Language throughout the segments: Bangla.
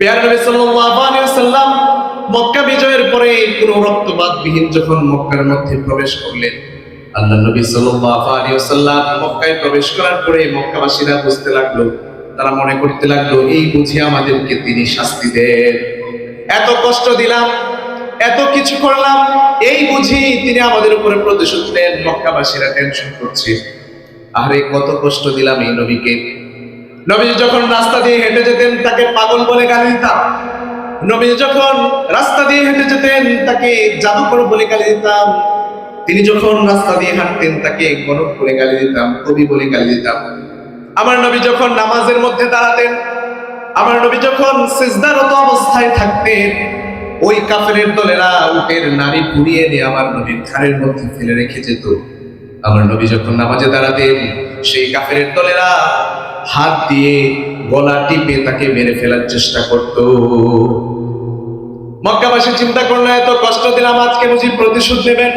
মক্কার মধ্যে প্রবেশ করলেন, আল্লাহ মক্কায় প্রবেশ করার পরে মক্কাবাসীরা বুঝতে লাগল, তারা মনে করতে লাগল, এই বুঝি আমাদেরকে তিনি শাস্তি দেন। এত কষ্ট দিলাম, এত কিছু করলাম, এই বুঝি তিনি আমাদের উপরে প্রতিশোধ নেন। মক্কাবাসীরা টেনশন করছে। আরে কত কষ্ট দিলাম এই নবীকে। নবীজি যখন রাস্তা দিয়ে হেঁটে যেতেন, তাকে পাগল বলে গালি দিতাম। নবীজি যখন রাস্তা দিয়ে হেঁটে যেতেন, তাকে জাদুকর বলে গালি দিতাম। তিনি যখন রাস্তা দিয়ে হাঁটতেন, তাকে গণক বলে গালি দিতাম, কবি বলে গালি দিতাম। আমার নবী যখন নামাজের মধ্যে দাঁড়াতেন, আমার নবী যখন সিজদারত অবস্থায় থাকতেন, ওই কাফেরের দলেরা উটের নারী পুড়িয়ে নিয়ে আমার নবীর ঘাড়ের মধ্যে ফেলে রেখে যেত। আমার নবী যখন নামাজে দাঁড়াতেন, সেই কাফেরের দলেরা হাত দিয়ে গলা টিপে তাকে মেরে ফেলার চেষ্টা করত। মক্কাবাসী চিন্তা করল, এত কষ্ট দিলাম আজকে বুঝি প্রতিশোধ নেবেন?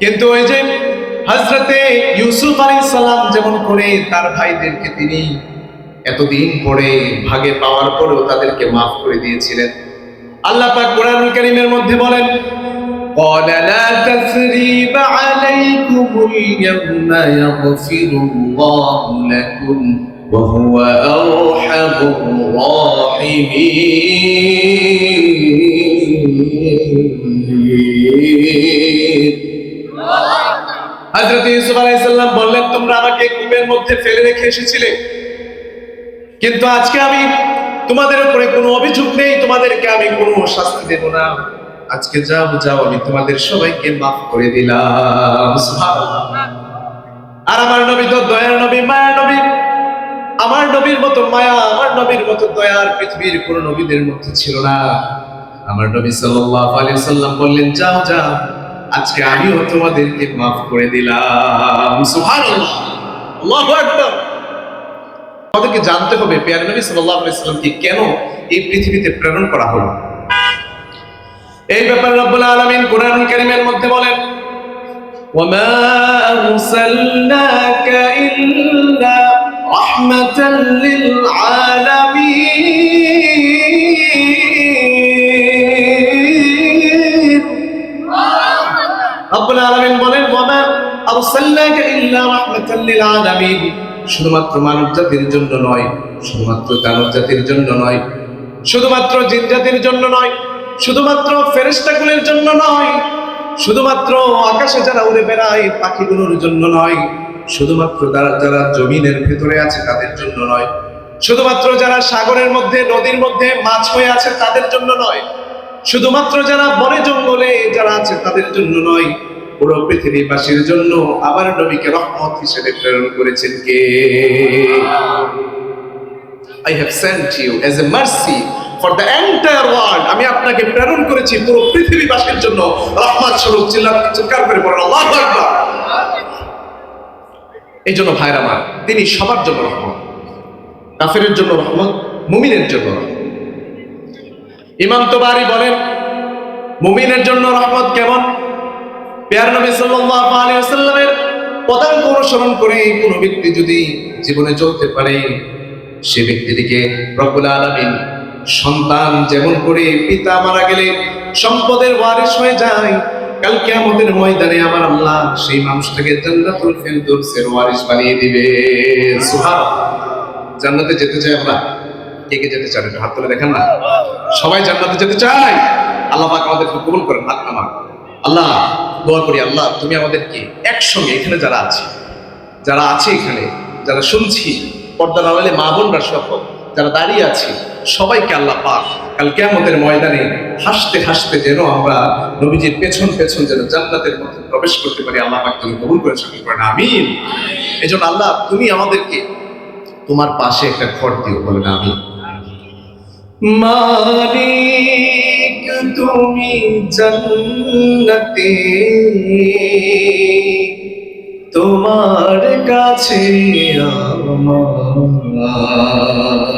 কিন্তু ওই যে হজরতে ইউসুফ আলাইহিস সালাম যেমন করে তার ভাইদেরকে তিনি এতদিন পরে ভাগে পাওয়ার পরেও তাদেরকে মাফ করে দিয়েছিলেন। আল্লাহ পাক কোরআনুল কারীমের মধ্যে বলেন قال لا تثريب عليكم اليوم يغفر الله لكم وهو أرحم الراحمين হযরত ইউসুফ আলাইহিস সালাম বললেন তোমরা আমাকে কূপের মধ্যে ফেলে রেখে এসেছিলে কিন্তু আজকে আমি তোমাদের উপরে কোনো অভিযোগ নেই তোমাদেরকে আমি কোনো শাস্তি দেব না আজকে যাও যাও, আমি তোমাদের সবাইকে মাফ করে দিলাম। আর আমার নবী তো দয়ার নবী, মায়া নবী। আমার নবীর মতো মায়া, আমার নবীর মতো দয়ার পৃথিবীর কোন নবীদের মধ্যে ছিল না। আমার নবী সাল্লাল্লাহু আলাইহি সাল্লাম বললেন, যাও যাও, আজকে আমিও তোমাদেরকে মাফ করে দিলাম। সুবহানাল্লাহ। আল্লাহু আকবার। জানতে হবে পেয়ার নবী সাল্লাল্লাহু আলাইহি সাল্লামকে কেন এই পৃথিবীতে প্রেরণ করা হলো? এই ব্যাপারে রব্বুল আলামিন কোরআন কারীমের মধ্যে বলেন وما أرسلناك إلا رحمة للعالمين রব্বুল আলামিন বলেন ওয়ামা আরসালনাকা ইল্লা রাহমাতাল লিল আলামিন শুধুমাত্র মানব জাতির জন্য নয় শুধুমাত্র দানব জাতির জন্য নয় শুধুমাত্র জিন জাতির জন্য নয় শুধুমাত্র ফেরেশতাকুলের জন্য নয়, শুধুমাত্র আকাশে যারা উড়ে বেড়ায় পাখিগুলোর জন্য নয়, শুধুমাত্র যারা যারা জমিনের ভেতরে আছে তাদের জন্য নয়, শুধুমাত্র যারা সাগরের মধ্যে, নদীর মধ্যে মাছ হয়ে আছে তাদের জন্য নয়, শুধুমাত্র যারা বনে জঙ্গলে যারা আছে তাদের জন্য নয়, পুরো পৃথিবীবাসীর জন্য আবার নবীকে রহমত হিসেবে প্রেরণ করেছেন কে? I have sent you as a mercy for the entire world আমি আপনাকে প্রেরণ করেছি পুরো পৃথিবীবাসীর জন্য রহমত স্বরূপ, চিল্লা চিৎকার করে পড়েন আল্লাহু আকবার। এই জন্য ভাইর আমার, তিনি সবার জন্য রহমত। কাফেরের জন্য রহমত, মুমিনের জন্য রহমত। ইমাম তোবারি বলেন, মুমিনের জন্য রহমত কেমন? পেয়ার নবী সাল্লাল্লাহু আলাইহি পদাঙ্ক অনুসরণ করে কোনো ব্যক্তি যদি জীবনে চলতে পারে, সে ব্যক্তিটিকে রব্বুল আলামিন সন্তান যেমন করে পিতা মারা গেলে সম্পদের ওয়ারিশ হয়ে যায়। কাল কিয়ামতের ময়দানে আমার আল্লাহ সেই মানুষটাকে জান্নাতুল ফিরদৌসের ওয়ারিশ বানিয়ে দিবে। সুবহানাল্লাহ। জান্নাতে যেতে চাই আমরা? কে কে যেতে চান? হাত তুলে দেখেন না? সবাই জান্নাতে যেতে চাই আল্লাহ পাক আমাদেরকে কবুল করেন, হাত নামা আল্লাহ, দোয়া করি, আল্লাহ, তুমি আমাদেরকে একসঙ্গে এখানে যারা আছে যারা আছে এখানে, যারা শুনছি পর্দা নাড়ালে মা বোনরা সহ যারা দাঁড়িয়ে আছি, সবাইকে আল্লাহ পাক কাল কেয়ামতের ময়দানে হাসতে হাসতে যেন আমরা নবীজির পেছন পেছন যেন জান্নাতের মধ্যে প্রবেশ করতে পারি, আল্লাহ পাক তুমি কবুল করে সকল করেন আমিন। এই জন্য আল্লাহ, তুমি আমাদেরকে তোমার পাশে একটা ঘর দিও, বলেন আমি মালিক, তুমি জান্নাতে, তোমার কাছে আমার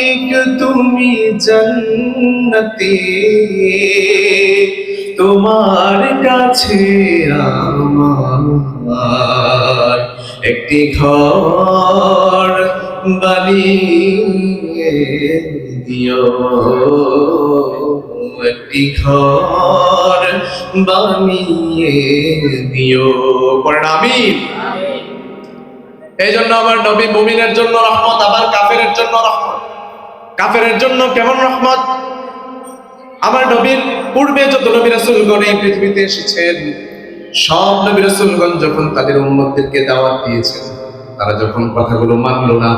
মালিক তুমি জন্নতে তোমার কাছে আমার একটি ঘর বানিয়ে দিও একটি ঘর বানিয়ে দিও আমিন। এই জন্য আমার নবী মুমিনের জন্য রহমত আবার কাফের জন্য রহমত। কাফের জন্য কেমন রহমত? আমার নবীর পূর্বে যত নবী রাসূলগণ এই পৃথিবীতে এসেছেন, সব নবী রাসূলগণ যখন তাদের উম্মতদেরকে দাওয়াত দিয়েছেন, তারা যখন কথাগুলো মানলো না,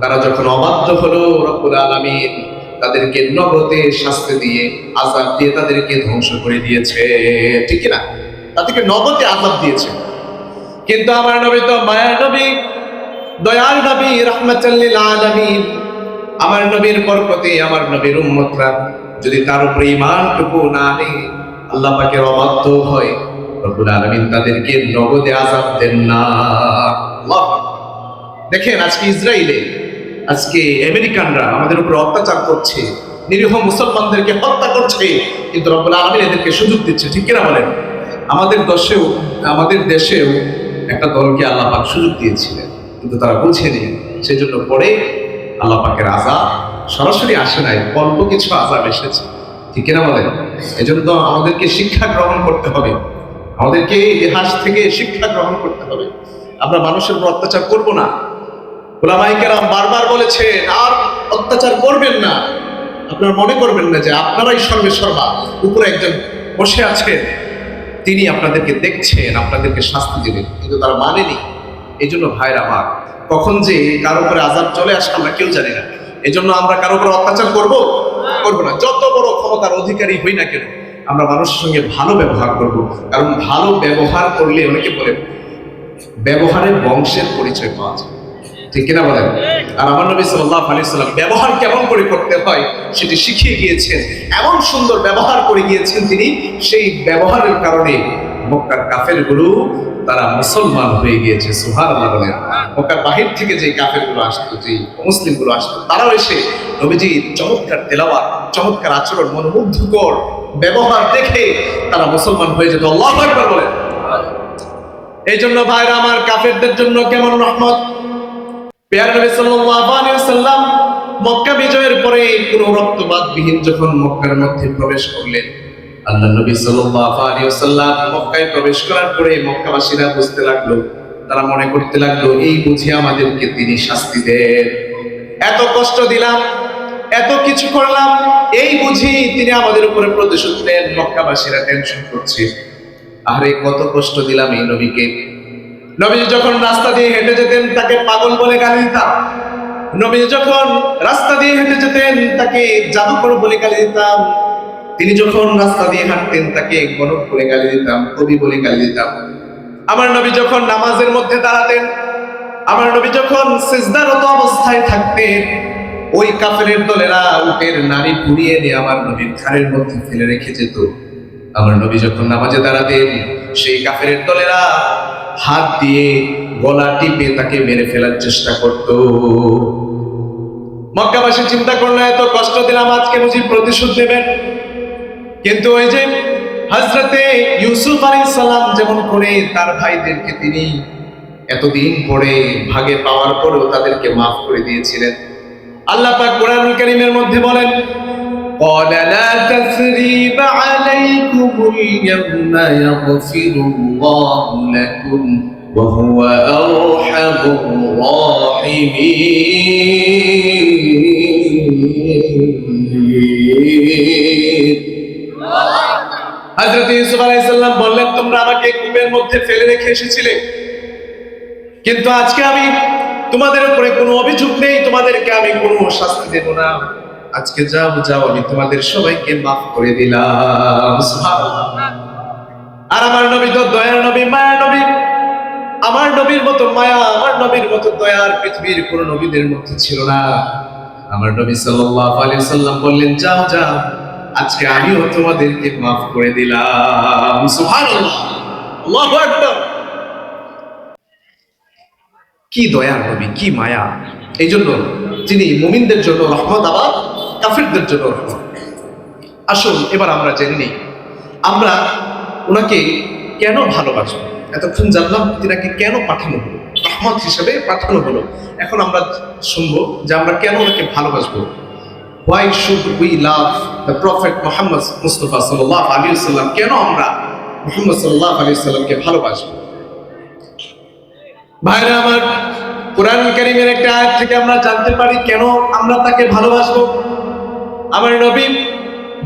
তারা যখন অবাধ্য হলো, রব্বুল আলামিন তাদেরকে নগদে শাস্তি দিয়ে, আযাব দিয়ে তাদেরকে ধ্বংস করে দিয়েছে। ঠিক না তাদেরকে নগদে আযাব দিয়েছে। কিন্তু আমার নবী তো মায়ার নবী, দয়ার নবী রহমাতাল্লিল আলামিন আমার নবীর বরকতে আমার নবীর উম্মতরা। যদি তার উপরে ঈমানটুকু না আনে আল্লাহ পাকের অবাধ্য হয়। রব্বুল আলামিন তাদেরকে নগদে আযাব দেন না। দেখেন, আজকে ইসরায়েলে আজকে আমেরিকানরা আমাদের উপর অত্যাচার করছে, নিরীহ মুসলমানদেরকে হত্যা করছে, কিন্তু রব্বুল আলামিন এদেরকে সুযোগ দিচ্ছে, ঠিক কিনা বলেন? আমাদের দেশেও আমাদের দেশেও একটা দলকে আল্লাহ পাক সুযোগ দিয়েছিলেন, কিন্তু তারা বুঝেনি। সেই জন্য পরে আল্লাহ পাকের আজাব সরাসরি আসে নাই, অল্প কিছু আজাব এসেছে। ঠিক কিনা বলেন? এজন্য আমাদেরকে শিক্ষা গ্রহণ করতে হবে। আমাদেরকে ইতিহাস থেকে শিক্ষা গ্রহণ করতে হবে। আমরা মানুষের উপর অত্যাচার করব না। ওলামাইকেরাম বারবার বলেছেন, আর অত্যাচার করবেন না। আপনারা মনে করবেন না যে আপনারাই সর্বে সর্বা। উপরে একজন বসে আছেন, তিনি আপনাদেরকে দেখছেন, আপনাদেরকে শাস্তি দেবেন, কিন্তু তারা মানেনি। এই জন্য ভাইরা আমার কখন যে কারও উপরে আজাব চলে আসে আমরা কেউ জানি না। এই জন্য আমরা কারও উপরে অত্যাচার করব? করব না। যত বড় ক্ষমতার অধিকারী হই না কেন, আমরা মানুষের সঙ্গে ভালো ব্যবহার করব। কারণ ভালো ব্যবহার করলে অনেকে বলে ব্যবহারের বংশের পরিচয় পাওয়া যায়। ঠিক কিনা বলেন? আর আমার নবী সাল্লাল্লাহু আলাইহি সাল্লাম ব্যবহার কেমন করে করতে হয় সেটি শিখিয়ে গিয়েছেন। এমন সুন্দর ব্যবহার করে গিয়েছেন তিনি, সেই ব্যবহারের কারণে মক্কার কাফেরগুলো তারা মুসলমান হয়ে গিয়েছে, সুবহানাল্লাহ বলেন। মক্কার বাহির থেকে যে কাফেরগুলো আসতো যে মুসলিমগুলো আসতো, তারাও এসে নবীজির চমৎকার তেলাওয়াত, চমৎকার আচরণ, মনোমুগ্ধকর ব্যবহার দেখে তারা মুসলমান হয়ে যেত। আল্লাহ আকবার বলেন। এই জন্য ভাইরা আমার কাফেরদের জন্য কেমন রহমত? মক্কা বিজয়ের পরে কোনো রক্তপাতবিহীন যখন মক্কার মধ্যে প্রবেশ করলেন আল্লাহ নবী সাল্লাল্লাহু আলাইহি ওয়াসাল্লাম মক্কায় প্রবেশ করার পরে মক্কাবাসীরা বুঝতে লাগল, তারা মনে করতে লাগল, এই বুঝি আমাদেরকে তিনি শাস্তি দেন। এত কষ্ট দিলাম, এত কিছু করলাম, এই বুঝি তিনি আমাদের উপরে প্রতিশোধ নেন, মক্কাবাসীরা টেনশন করছে। আরে, কত কষ্ট দিলাম এই নবীকে। নবী যখন রাস্তা দিয়ে হেঁটে যেতেন, তাকে পাগল বলে গালি দিতাম। নবী যখন রাস্তা দিয়ে হেঁটে যেতেন, তাকে জাদুকর বলে গালি দিতাম। তিনি যখন রাস্তা দিয়ে হাঁটতেন, তাকে গণক বলে গালি দিতাম, কবি বলে গালি দিতাম। আমার নবী যখন নামাজের মধ্যে দাঁড়াতেন, আমার নবী যখন সিজদারত অবস্থায় থাকতেন, ওই কাফেরের দলেরা উটের নারী পুড়িয়ে নিয়ে আমার নবীর ঘাড়ের মধ্যে ফেলে রেখে যেত। আমার নবী যখন নামাজে দাঁড়াতেন, সেই কাফেরের দলেরা হাত দিয়ে গলা টিপে তাকে মেরে ফেলার চেষ্টা করত। মক্কাবাসী চিন্তা করল এত কষ্ট দিলাম, আজকে বুঝি প্রতিশোধ নেবেন। কিন্তু ওই যে হজরতে ইউসুফ আলাইহিস সালাম যেমন করে তার ভাইদেরকে তিনি এতদিন পরে ভাগে পাওয়ার পরেও তাদেরকে মাফ করে দিয়েছিলেন আল্লাহ পাক কোরআনুল কারীমের মধ্যে বলেন قال لا تثريب عليكم اليوم يغفر الله لكم وهو أرحم الراحمين হযরত ইউসুফ আলাইহিস সালাম বললেন, তোমরা আমাকে কূপের মধ্যে ফেলে রেখে এসেছিলে। কিন্তু আজকে আমি তোমাদের উপরে কোনো অভিযোগ নেই, তোমাদেরকে আমি কোনো শাস্তি দেব না। আজকে যাও যাও, আমি তোমাদের সবাইকে মাফ করে দিলাম। আর আমার নবী তো দয়ার নবী, মায়ার নবী। আমার নবীর মতো মায়া, আমার নবীর মতো দয়ার পৃথিবীর কোন নবীদের মধ্যে ছিল না। আমার নবী সাল্লাল্লাহু আলাইহি সাল্লাম বললেন, যাও যাও আজকে আমিও তোমাদেরকে মাফ করে দিলাম। কি দয়া নবী, কি মায়া। এই জন্য তিনি মুমিনদের জন্য রহমত, আবার কাফিরদের জন্য রহমত। আসুন, এবার আমরা জেনে নিই। আমরা ওনাকে কেন ভালোবাসবো? এতক্ষণ জানলাম তিনাকে কেন পাঠানো হলো। রহমত হিসেবে পাঠানো হলো। এখন আমরা শুনব যে আমরা কেন ওনাকে ভালোবাসবো। Why should we love the prophet Mohammad Mustafa সাল্লাহ আলী সাল্লাম কেন আমরা মোহাম্মদ সাল্লাহ আলী সাল্লামকে ভালোবাসবো? ভাইরা আমার কোরআন কারিমের একটা আয়াত থেকে আমরা জানতে পারি কেন আমরা তাকে ভালোবাসবো? আমার নবী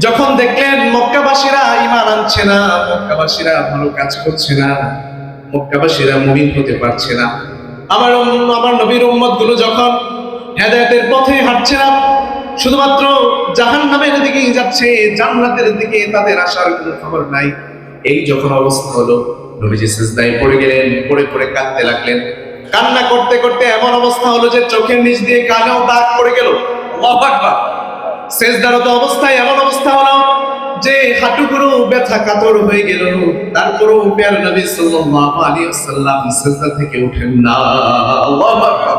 যখন দেখলেন, মক্কাবাসীরা ইমান আনছে না, মক্কাবাসীরা ভালো কাজ করছে না, মক্কাবাসীরা মুমিন হতে পারছে না। আমার আমার নবীর উম্মতগুলো যখন হেদায়তের পথে হাঁটছে না শুধুমাত্র জাহান নামের দিকেই যাচ্ছে, জান্নাতের দিকে তাদের আসার কোনো খবর নাই। এই যখন অবস্থা হলো, নবীজি সেজদায় পড়ে গেলেন, পড়ে পড়ে কাঁদতে লাগলেন। কান্না করতে করতে এমন অবস্থা হলো যে চোখের নিচ দিয়ে কানেও দাগ পড়ে গেল। সেজদারত অবস্থায় এমন অবস্থা হলো যে হাঁটুগুলো ব্যথা কাতর হয়ে গেল। তারপরও পেয়ার নবী সাল্লাল্লাহু আলাইহি ওয়াসাল্লাম সেজদা থেকে উঠেন না। আল্লাহু আকবার।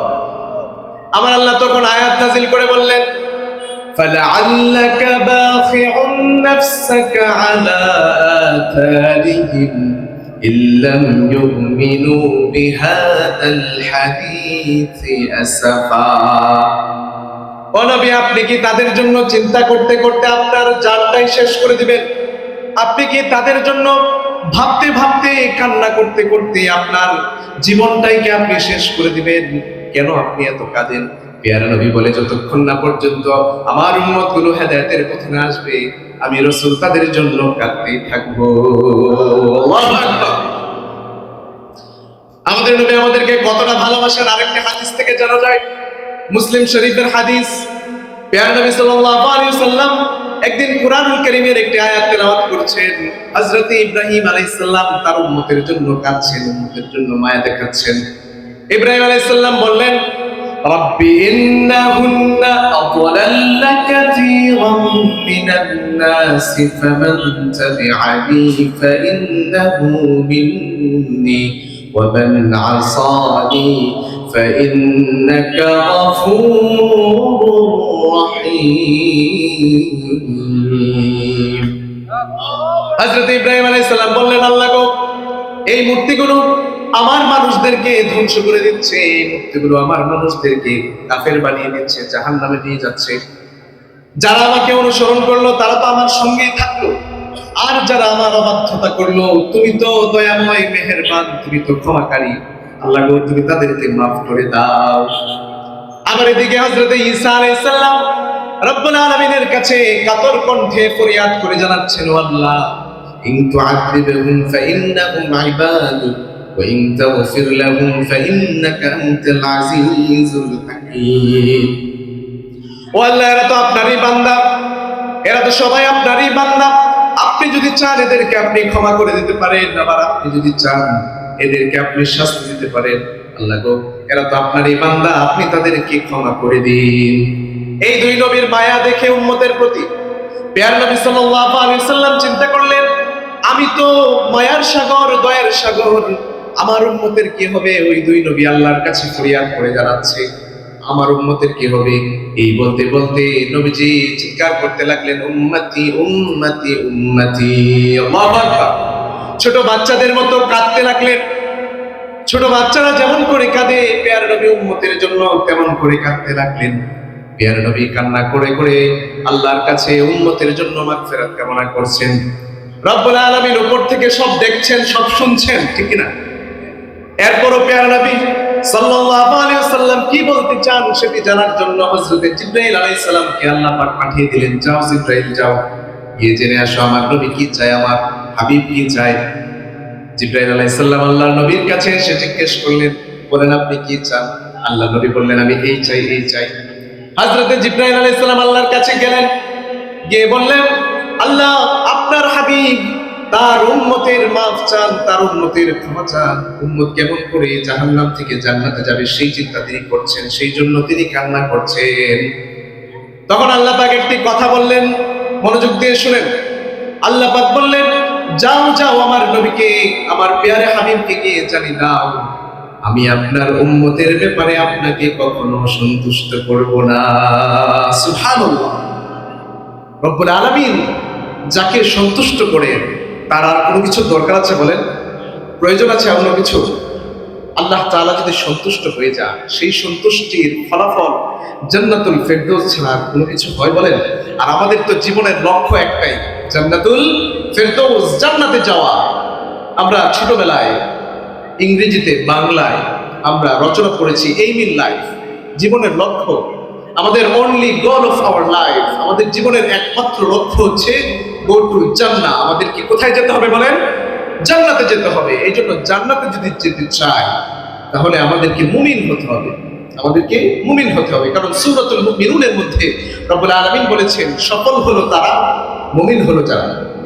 আমার আল্লাহ তখন আয়াত নাজিল করে বললেন فلعلك باخع نفسك على آثارهم إن لم يؤمنوا بهذا الحديث أسفا ও নবী আপনি কি তাদের জন্য চিন্তা করতে করতে আপনার জানটাই শেষ করে দিবেন আপনি কি তাদের জন্য ভাবতে ভাবতে কান্না করতে করতে আপনার জীবনটাই কি আপনি শেষ করে দিবেন কেন আপনি এত কাঁদেন পেয়ারা নবী বলে, যতক্ষণ না পর্যন্ত আমার উন্মতগুলো হেদায়তের পথে না আসবে, আমি রসুল তাদের জন্য কাঁদতেই থাকব। আমাদের নবী আমাদেরকে কতটা ভালোবাসেন, আরেকটা হাদিস থেকে জানা যায়, মুসলিম শরীফের হাদিস, পেয়ার নবী সাল্লাল্লাহু আলাইহি সাল্লাম একদিন কুরআনুল কারীমের একটি আয়াত তেলাওয়াত করছেন, হযরত ইব্রাহিম আলাইহিস সালাম তার উম্মতের জন্য কাঁদছেন, উম্মতের জন্য মায়া দেখাচ্ছেন। ইব্রাহিম আলাইহিস সালাম বললেন رب إنهن أضللن كثيرا من الناس فمن تبعني فإنه مني ومن عصاني فإنك غفور رحيم হযরত ইব্রাহিম আলাইহিস সালাম বললেন আল্লাহ গো এই মূর্তিগুলো আমার মানুষদেরকে ধ্বংস করে দিচ্ছে, এই মূর্তিগুলো আমার মানুষদেরকে কাফের বানিয়ে দিচ্ছে, জাহান্নামে নিয়ে যাচ্ছে। যারা আমাকে অনুসরণ করল, তারা তো আমার সঙ্গেই থাকল। আর যারা আমার অবাধ্যতা করল, তুমি তো দয়াময়, মেহেরবান, তুমি তো ক্ষমাকারী। আল্লাহ গো, তুমি তাদেরকে মাফ করে দাও। আবার এদিকে হযরত ঈসা আলাইহিস সালাম রব্বুল আলামিনের কাছে কাতর কণ্ঠে ফরিয়াদ করে জানাচ্ছেন আল্লাহ, ইন তুআযিবহুম ফাইন্নাহুম ইবাদুক তাগফির লাহুম ফাইন্নাকা আনতাল আজিজুল হাকীম ও আল্লাহ, এরা তো আপনারই বান্দা। এরা তো সবাই আপনারই বান্দা। আপনি যদি চান এদেরকে আপনি ক্ষমা করে দিতে পারেন, আবার আপনি যদি চান এদেরকে আপনি শাস্তি দিতে পারেন, আল্লাহ গো, এরা তো আপনারই বান্দা, আপনি তাদেরকে ক্ষমা করে দিন। এই দুই নবীর মায়া দেখে উম্মতের প্রতি পেয়ার নবী সাল্লাল্লাহু আলাইহি সাল্লাম চিন্তা করলেন, আমি তো মায়ার সাগর, দয়ার সাগর আমার উম্মতের কি হবে? ওই দুই নবী আল্লাহর কাছে ফরিয়াদ করে জানাচ্ছে। আমার উম্মতের কি হবে? এই বলতে বলতে নবীজি চিৎকার করতে লাগলেন, উম্মতি আল্লাহু আকবার। ছোট বাচ্চাদের মতো কাঁদতে লাগলেন। ছোট বাচ্চারা যেমন করে কাঁদে, পেয়ার নবী উম্মতের জন্য তেমন করে কাঁদতে লাগলেন। পেয়ার নবী কান্না করে করে আল্লাহর কাছে উম্মতের জন্য মাগফিরাত কামনা করছেন। রব্বুল আলামিন উপর থেকে সব দেখছেন, সব শুনছেন, ঠিক না এরপরও পেয়ার নবী সাল্লাল্লাহু আলাইহি ওয়াসাল্লাম কি বলতে চান সেটি জানার জন্য হযরত জিবরাইল আলাইহিস সালামকে আল্লাহ পাক পাঠিয়ে দিলেন, যাও জিবরাইল, যাও। গিয়ে জেনে আসো আমার নবী কি চায়, আমার হাবিব কি চায়? জিব্রাইল আলাইহিস সালাম আল্লাহর নবীর কাছে এসে জিজ্ঞেস করলেন, বলেন, আপনি কি চান? আল্লাহ নবী বললেন, আমি এই চাই এই চাই। হযরতে জিব্রাইল আলাইহিস সালাম আল্লাহর কাছে গেলেন, গিয়ে বললেন, আল্লাহ, আপনার হাবিব তার উন্মতের মাফ চান, তার উম্মতের ক্ষমা চান। উম্মত কেমন করে জাহান্নাম থেকে জান্নাতে যাবে সেই চিন্তা তিনি করছেন, সেই জন্য তিনি কান্না করছেন। তখন আল্লাহ পাক একটি কথা বললেন, মনোযোগ দিয়ে শুনেন। আল্লাহ পাক বললেন, যাও যাও আমার নবীকে, আমার পেয়ারে হাবিবকে গিয়ে জানি দাও। আমি আপনার উম্মতের ব্যাপারে আপনাকে কখনো সন্তুষ্ট করব না। সুবহানাল্লাহ। রব্বুল আলামিন যাকে সন্তুষ্ট করে তার আর কোনো কিছু দরকার আছে বলেন? প্রয়োজন আছে অন্য কিছু? আল্লাহ তাআলা যদি সন্তুষ্ট হয়ে যায় সেই সন্তুষ্টির ফলাফল জান্নাতুল ফেরদৌস ছাড়া কোনো কিছু হয় বলেন? আর আমাদের তো জীবনের লক্ষ্য একটাই, জান্নাতুল ফেরদৌস, জান্নাতে যাওয়া। আমরা ছোটবেলায় ইংরেজিতে, বাংলায় আমরা রচনা করেছি এই ইন লাইফ জীবনের লক্ষ্য। আমাদের only goal of our life আমাদের জীবনের একমাত্র লক্ষ্য হচ্ছে গো টু জান্না আমাদেরকে কোথায় যেতে হবে বলেন? জান্নাতে যেতে হবে। এই জন্য জান্নাতে যদি যেতে চাই তাহলে আমাদেরকে মুমিন হতে হবে। আমাদেরকে মুমিন হতে হবে। কারণ সুরতুল মুমিনুনের মধ্যে রব্বুল আলামিন বলেছেন, সফল হলো তারা, মুমিন হলো যারা।